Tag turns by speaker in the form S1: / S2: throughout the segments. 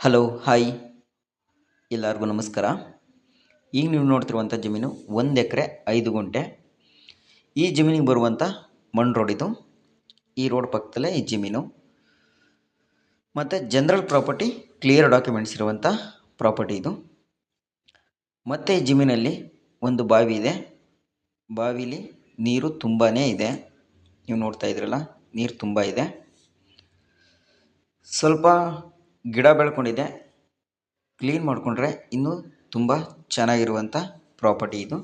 S1: Hello hi ಎಲ್ಲರಿಗೂ ನಮಸ್ಕಾರ. ಈಗ ನೀವು ನೋಡ್ತಿರುವಂಥ ಜಮೀನು ಒಂದು ಎಕರೆ ಐದು ಗುಂಟೆ. ಈ ಜಮೀನಿಗೆ ಬರುವಂಥ ಮಣ್ಣು ರೋಡ್ ಇದು. ಈ ರೋಡ್ ಪಕ್ಕದಲ್ಲೇ ಈ ಜಮೀನು. ಮತ್ತು ಜನರಲ್ ಪ್ರಾಪರ್ಟಿ ಕ್ಲಿಯರ್ ಡಾಕ್ಯುಮೆಂಟ್ಸ್ ಇರುವಂಥ ಪ್ರಾಪರ್ಟಿ ಇದು. ಮತ್ತು ಈ ಜಮೀನಲ್ಲಿ ಒಂದು ಬಾವಿ ಇದೆ. ಬಾವಿಲಿ ನೀರು ತುಂಬಾ ಇದೆ. ನೀವು ನೋಡ್ತಾ ಇದ್ರಲ್ಲ, ನೀರು ತುಂಬ ಇದೆ. ಸ್ವಲ್ಪ ಗಿಡ ಬೆಳ್ಕೊಂಡಿದೆ. ಕ್ಲೀನ್ ಮಾಡಿಕೊಂಡ್ರೆ ಇನ್ನೂ ತುಂಬ ಚೆನ್ನಾಗಿರುವಂಥ ಪ್ರಾಪರ್ಟಿ ಇದು.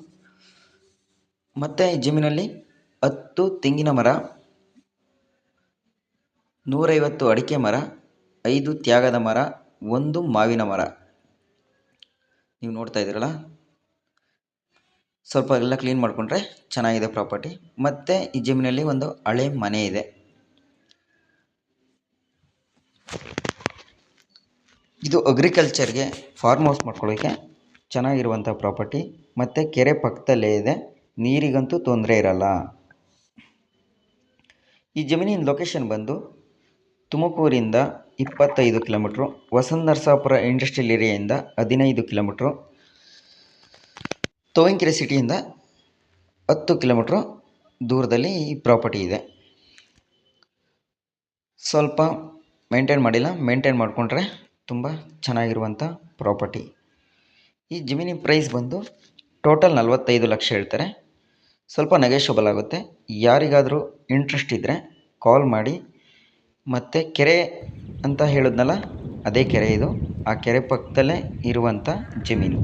S1: ಮತ್ತು ಈ ಜಮೀನಲ್ಲಿ ಹತ್ತು ತೆಂಗಿನ ಮರ, ನೂರೈವತ್ತು ಅಡಿಕೆ ಮರ, ಐದು ತ್ಯಾಗದ ಮರ, ಒಂದು ಮಾವಿನ ಮರ. ನೀವು ನೋಡ್ತಾ ಇದ್ದೀರಲ್ಲ? ಸ್ವಲ್ಪ ಎಲ್ಲ ಕ್ಲೀನ್ ಮಾಡಿಕೊಂಡ್ರೆ ಚೆನ್ನಾಗಿದೆ ಪ್ರಾಪರ್ಟಿ. ಮತ್ತು ಈ ಜಮೀನಲ್ಲಿ ಒಂದು ಹಳೆ ಮನೆ ಇದೆ. ಇದು ಅಗ್ರಿಕಲ್ಚರ್ಗೆ ಫಾರ್ಮ್ ಹೌಸ್ ಮಾಡ್ಕೊಳ್ಳೋಕ್ಕೆ ಚೆನ್ನಾಗಿರುವಂಥ ಪ್ರಾಪರ್ಟಿ ಮತ್ತು ಕೆರೆ ಪಕ್ಕದಲ್ಲೇ ಇದೆ. ನೀರಿಗಂತೂ ತೊಂದರೆ ಇರಲ್ಲ. ಈ ಜಮೀನಿನ ಲೊಕೇಶನ್ ಬಂದು ತುಮಕೂರಿಂದ ಇಪ್ಪತ್ತೈದು ಕಿಲೋಮೀಟ್ರು ವಸಂತ ನರಸಾಪುರ ಇಂಡಸ್ಟ್ರಿಯಲ್ ಏರಿಯಾಯಿಂದ ಹದಿನೈದು ಕಿಲೋಮೀಟ್ರು ತೋವಂಕೆರೆ ಸಿಟಿಯಿಂದ ಹತ್ತು ಕಿಲೋಮೀಟ್ರು ದೂರದಲ್ಲಿ ಈ ಪ್ರಾಪರ್ಟಿ ಇದೆ. ಸ್ವಲ್ಪ ಮೇಂಟೈನ್ ಮಾಡಿಲ್ಲ ಮೇಂಟೈನ್ ಮಾಡಿಕೊಂಡ್ರೆ ತುಂಬ ಚೆನ್ನಾಗಿರುವಂಥ ಪ್ರಾಪರ್ಟಿ. ಈ ಜಮೀನಿನ ಪ್ರೈಸ್ ಬಂದು ಟೋಟಲ್ ನಲವತ್ತೈದು ಲಕ್ಷ ಹೇಳ್ತಾರೆ. ಸ್ವಲ್ಪ ನೆಗೆಷಬಲ್ ಆಗುತ್ತೆ. ಯಾರಿಗಾದರೂ ಇಂಟ್ರೆಸ್ಟ್ ಇದ್ದರೆ ಕಾಲ್ ಮಾಡಿ. ಮತ್ತು ಕೆರೆ ಅಂತ ಹೇಳಿದ್ನಲ್ಲ, ಅದೇ ಕೆರೆ ಇದು. ಆ ಕೆರೆ ಪಕ್ಕದಲ್ಲೇ ಇರುವಂಥ ಜಮೀನು